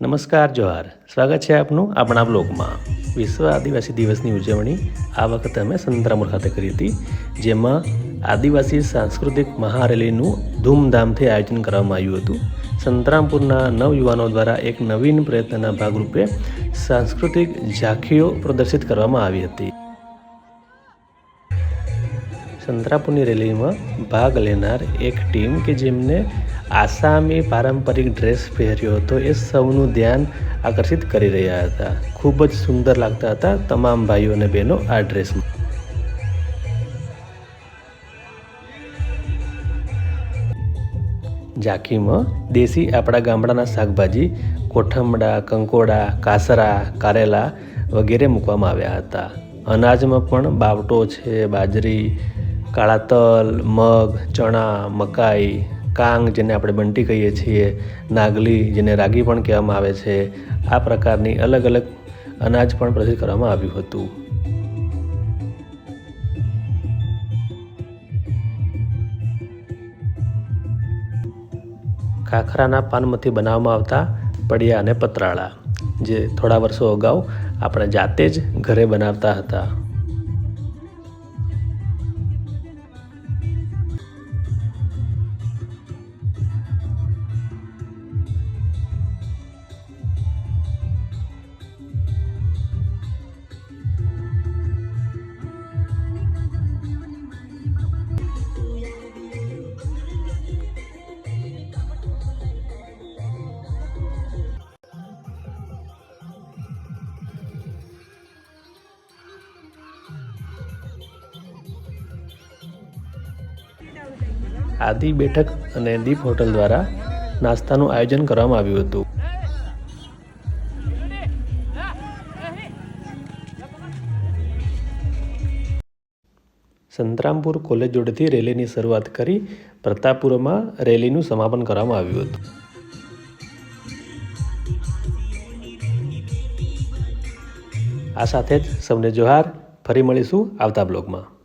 નમસ્કાર, જોહાર. સ્વાગત છે આપનું આપણા બ્લોગમાં. વિશ્વ આદિવાસી દિવસની ઉજવણી આ વખતે અમે સંતરામુર ખાતે કરી હતી, જેમાં આદિવાસી સાંસ્કૃતિક મહારેલીનું ધૂમધામથી આયોજન કરવામાં આવ્યું હતું. સંતરામપુરના નવયુવાનો દ્વારા એક નવીન પ્રયત્નના ભાગરૂપે સાંસ્કૃતિક ઝાંખીઓ પ્રદર્શિત કરવામાં આવી હતી. સંતરાપુરની રેલીમાં ભાગ લેનાર એક ટીમ કે જેમને આસામી પારંપરિક ડ્રેસ પહેર્યો હતો એ સૌનું ધ્યાન આકર્ષિત કરી રહ્યા હતા. ખૂબ જ સુંદર લાગતા હતા તમામ ભાઈઓ અને બહેનો આ ડ્રેસમાં. ઝાંખીમાં દેશી આપણા ગામડાના શાકભાજી કોઠમડા કંકોડા, કાસરા, કારેલા વગેરે મૂકવામાં આવ્યા હતા. અનાજમાં પણ બાવટો છે, બાજરી કાળા તલ, મગ, ચણા, મકાઈ, કાંગ જેને આપણે બંટી કહીએ છીએ, નાગલી જેને રાગી પણ કહેવામાં આવે છે, આ પ્રકારની અલગ અલગ અનાજ પણ પ્રસિદ્ધ કરવામાં આવ્યું હતું. ખાખરાના પાનમાંથી બનાવવામાં આવતા પડિયા અને પતરાળા, જે થોડા વર્ષો અગાઉ આપણે જાતે જ ઘરે બનાવતા હતા. આદિ બેઠક અને દીપ હોટલ દ્વારા નાસ્તાનું આયોજન કરવામાં આવ્યું હતું. સંતરામપુર કોલેજ જોડેથી રેલીની શરૂઆત કરી પ્રતાપપુરમાં રેલીનું સમાપન કરવામાં આવ્યું હતું. આ સાથે જ સૌને જોહાર. ફરી મળીશું આવતા બ્લોગમાં.